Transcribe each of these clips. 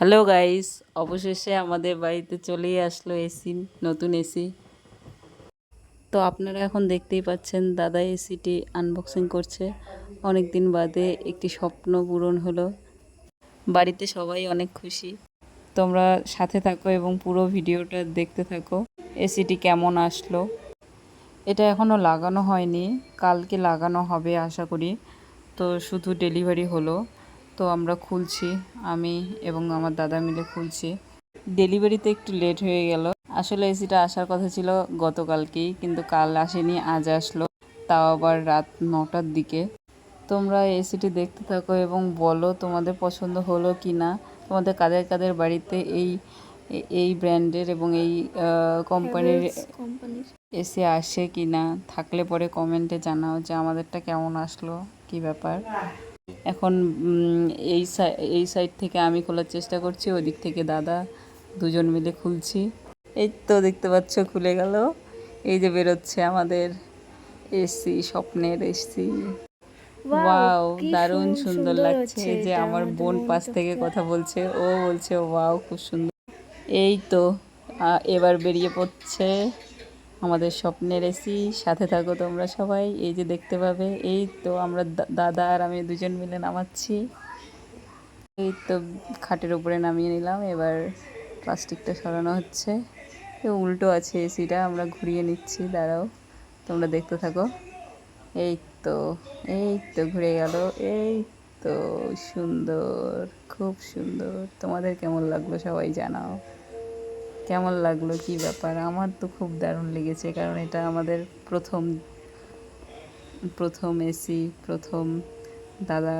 Hello guys অবশেষে আমাদের বাড়িতে চলেই আসলো এসি নতুন এসি তো আপনারা এখন দেখতেই পাচ্ছেন, দাদা এসিটি আনবক্সিং করছে। অনেক দিন বাদে একটি স্বপ্ন পূরণ হলো। বাড়িতে সবাই অনেক খুশি। তোমরা সাথে থাকো এবং পুরো ভিডিওটা দেখতে থাকো। এসিটি কেমন আসলো? এটা এখনও লাগানো হয়নি। কালকে লাগানো হবে, আশা করি। তো শুধু ডেলিভারি হলো। তো আমরা খুলছি আমি এবং আমার দাদা মিলে খুলছি। ডেলিভারিতে একটু লেট হয়ে গেল। আসলে এসিটা আসার কথা ছিল গতকালকেই কিন্তু কাল আসেনি আজ আসলো। তাও আবার রাত নটার দিকে। তোমরা এসিটি দেখতে থাকো এবং বলো তোমাদের পছন্দ হলো কি না তোমাদের কাদের কাদের বাড়িতে এই এই ব্র্যান্ডের এবং এই কোম্পানির এসি আসে কি না থাকলে পরে কমেন্টে জানাও যে আমাদেরটা কেমন আসলো কি ব্যাপার। এখন এই সাই- এই সাইড থেকে আমি খোলার চেষ্টা করছি ওই দিক থেকে দাদা দুজন মিলে খুলছি। এই তো দেখতে পাচ্ছ খুলে গেল। এই যে বেরোচ্ছে আমাদের এসি স্বপ্নের এসি। ওয়াও দারুণ সুন্দর লাগছে যে আমার বোন পাশ থেকে কথা বলছে ও বলছে ওয়াও খুব সুন্দর। এই তো এবার বেরিয়ে পড়ছে। আমাদের স্বপ্নের এসি সাথে থাকো তোমরা সবাই। এই যে দেখতে পাবে, এই তো আমরা দাদা আর আমি দুজন মিলে নামাচ্ছি। এই তো খাটের উপরে নামিয়ে নিলাম, এবার প্লাস্টিকটা সরানো হচ্ছে। উল্টো আছে এসিটা আমরা ঘুরিয়ে নিচ্ছি, দাঁড়াও, তোমরা দেখতে থাকো। এই তো এই তো ঘুরে গেল, এই তো সুন্দর, খুব সুন্দর। তোমাদের কেমন লাগল সবাই জানাও। কেমন লাগল? কি ব্যাপার? আমার তো খুব দারুণ লেগেছে, কারণ এটা আমাদের প্রথম প্রথম এসি প্রথম দাদা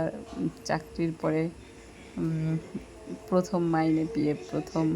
চাকরির পরে প্রথম মাইনে পেয়ে প্রথম